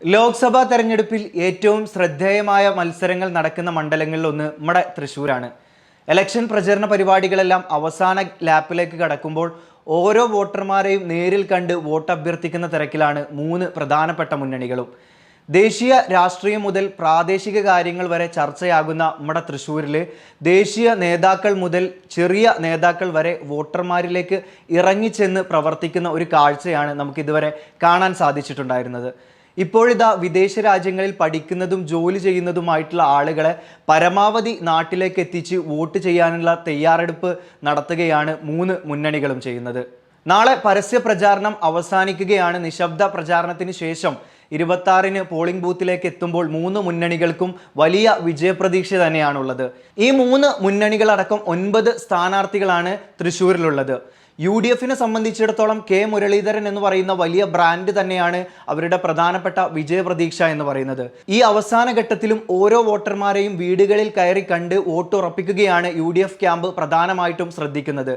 ലോക്സഭാ തെരഞ്ഞെടുപ്പിൽ ഏറ്റവും ശ്രദ്ധേയമായ മത്സരങ്ങൾ നടക്കുന്ന മണ്ഡലങ്ങളിൽ ഒന്ന് നമ്മുടെ തൃശ്ശൂരാണ്. ഇലക്ഷൻ പ്രചരണ പരിപാടികളെല്ലാം അവസാന ലാപ്പിലേക്ക് കടക്കുമ്പോൾ ഓരോ വോട്ടർമാരെയും നേരിൽ കണ്ട് വോട്ട് അഭ്യർത്ഥിക്കുന്ന തിരക്കിലാണ് മൂന്ന് പ്രധാനപ്പെട്ട മുന്നണികളും. ദേശീയ രാഷ്ട്രീയം മുതൽ പ്രാദേശിക കാര്യങ്ങൾ വരെ ചർച്ചയാകുന്ന നമ്മുടെ തൃശ്ശൂരിൽ ദേശീയ നേതാക്കൾ മുതൽ ചെറിയ നേതാക്കൾ വരെ വോട്ടർമാരിലേക്ക് ഇറങ്ങിച്ചെന്ന് പ്രവർത്തിക്കുന്ന ഒരു കാഴ്ചയാണ് നമുക്കിതുവരെ കാണാൻ സാധിച്ചിട്ടുണ്ടായിരുന്നത്. ഇപ്പോഴിതാ വിദേശ രാജ്യങ്ങളിൽ പഠിക്കുന്നതും ജോലി ചെയ്യുന്നതുമായിട്ടുള്ള ആളുകളെ പരമാവധി നാട്ടിലേക്ക് എത്തിച്ച് വോട്ട് ചെയ്യാനുള്ള തയ്യാറെടുപ്പ് നടത്തുകയാണ് മൂന്ന് മുന്നണികളും ചെയ്യുന്നത്. നാളെ പരസ്യ പ്രചാരണം അവസാനിക്കുകയാണ് നിശബ്ദ പ്രചാരണത്തിന് ശേഷം ഇരുപത്തി പോളിംഗ് ബൂത്തിലേക്ക് എത്തുമ്പോൾ മൂന്ന് മുന്നണികൾക്കും വലിയ വിജയപ്രതീക്ഷ തന്നെയാണുള്ളത്. ഈ മൂന്ന് മുന്നണികളടക്കം ഒൻപത് സ്ഥാനാർത്ഥികളാണ് തൃശ്ശൂരിലുള്ളത്. യു ഡി എഫിനെ സംബന്ധിച്ചിടത്തോളം കെ മുരളീധരൻ എന്ന് പറയുന്ന വലിയ ബ്രാൻഡ് തന്നെയാണ് അവരുടെ പ്രധാനപ്പെട്ട വിജയപ്രതീക്ഷ എന്ന് പറയുന്നത്. ഈ അവസാന ഘട്ടത്തിലും ഓരോ വോട്ടർമാരെയും വീടുകളിൽ കയറി കണ്ട് വോട്ട് ഉറപ്പിക്കുകയാണ് യു ഡി എഫ് ക്യാമ്പ് പ്രധാനമായിട്ടും ശ്രദ്ധിക്കുന്നത്.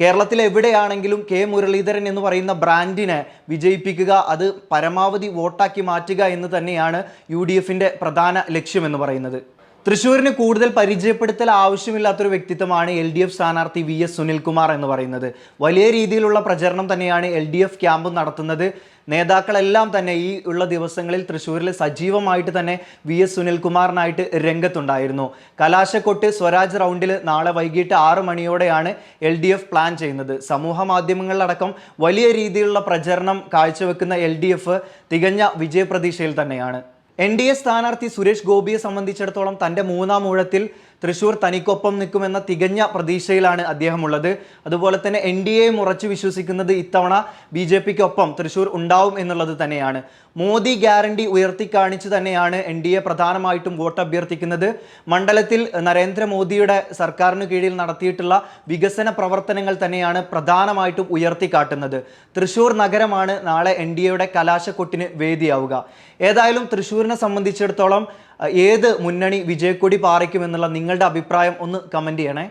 കേരളത്തിൽ എവിടെയാണെങ്കിലും കെ മുരളീധരൻ എന്ന് പറയുന്ന ബ്രാൻഡിനെ വിജയിപ്പിക്കുക അത് പരമാവധി വോട്ടാക്കി മാറ്റുക എന്ന് തന്നെയാണ് യു ഡി എഫിന്റെ പ്രധാന ലക്ഷ്യമെന്ന് പറയുന്നത്. തൃശ്ശൂരിന് കൂടുതൽ പരിചയപ്പെടുത്തൽ ആവശ്യമില്ലാത്തൊരു വ്യക്തിത്വമാണ് എൽ ഡി എഫ് സ്ഥാനാർത്ഥി വി എസ് സുനിൽകുമാർ എന്ന് പറയുന്നത്. വലിയ രീതിയിലുള്ള പ്രചരണം തന്നെയാണ് എൽ ഡി എഫ് ക്യാമ്പ് നടത്തുന്നത്. നേതാക്കളെല്ലാം തന്നെ ഈ ഉള്ള ദിവസങ്ങളിൽ തൃശ്ശൂരിൽ സജീവമായിട്ട് തന്നെ വി എസ് സുനിൽകുമാറിനായിട്ട് രംഗത്തുണ്ടായിരുന്നു. കലാശക്കൊട്ട് സ്വരാജ് റൗണ്ടിൽ നാളെ വൈകിട്ട് ആറ് മണിയോടെയാണ് എൽ ഡി എഫ് പ്ലാൻ ചെയ്യുന്നത്. സമൂഹ മാധ്യമങ്ങളിലടക്കം വലിയ രീതിയിലുള്ള പ്രചരണം കാഴ്ചവെക്കുന്ന എൽ ഡി എഫ് തികഞ്ഞ വിജയപ്രതീക്ഷയിൽ തന്നെയാണ്. എൻ ഡി എ സ്ഥാനാർത്ഥി സുരേഷ് ഗോപിയെ സംബന്ധിച്ചിടത്തോളം തന്റെ മൂന്നാം ഊഴത്തിൽ തൃശൂർ തനിക്കൊപ്പം നിൽക്കുമെന്ന തികഞ്ഞ പ്രതീക്ഷയിലാണ് അദ്ദേഹമുള്ളത്. അതുപോലെ തന്നെ എൻ ഡി എയും ഉറച്ചു വിശ്വസിക്കുന്നത് ഇത്തവണ ബി ജെ പിക്കൊപ്പം തൃശൂർ ഉണ്ടാവും എന്നുള്ളത് തന്നെയാണ്. മോദി ഗ്യാരണ്ടി ഉയർത്തി കാണിച്ച് തന്നെയാണ് എൻ ഡി എ പ്രധാനമായിട്ടും വോട്ട് അഭ്യർത്ഥിക്കുന്നത്. മണ്ഡലത്തിൽ നരേന്ദ്രമോദിയുടെ സർക്കാരിന് കീഴിൽ നടത്തിയിട്ടുള്ള വികസന പ്രവർത്തനങ്ങൾ തന്നെയാണ് പ്രധാനമായിട്ടും ഉയർത്തിക്കാട്ടുന്നത് തൃശൂർ നഗരമാണ് നാളെ എൻ ഡി എയുടെ കലാശക്കൊട്ടിന് വേദിയാവുക. ഏതായാലും തൃശ്ശൂരിനെ സംബന്ധിച്ചിടത്തോളം ഏത് മുന്നണി വിജയക്കൊടി പാറിക്കുമെന്നുള്ള നിങ്ങളുടെ അഭിപ്രായം ഒന്ന് കമന്റ് ചെയ്യണേ.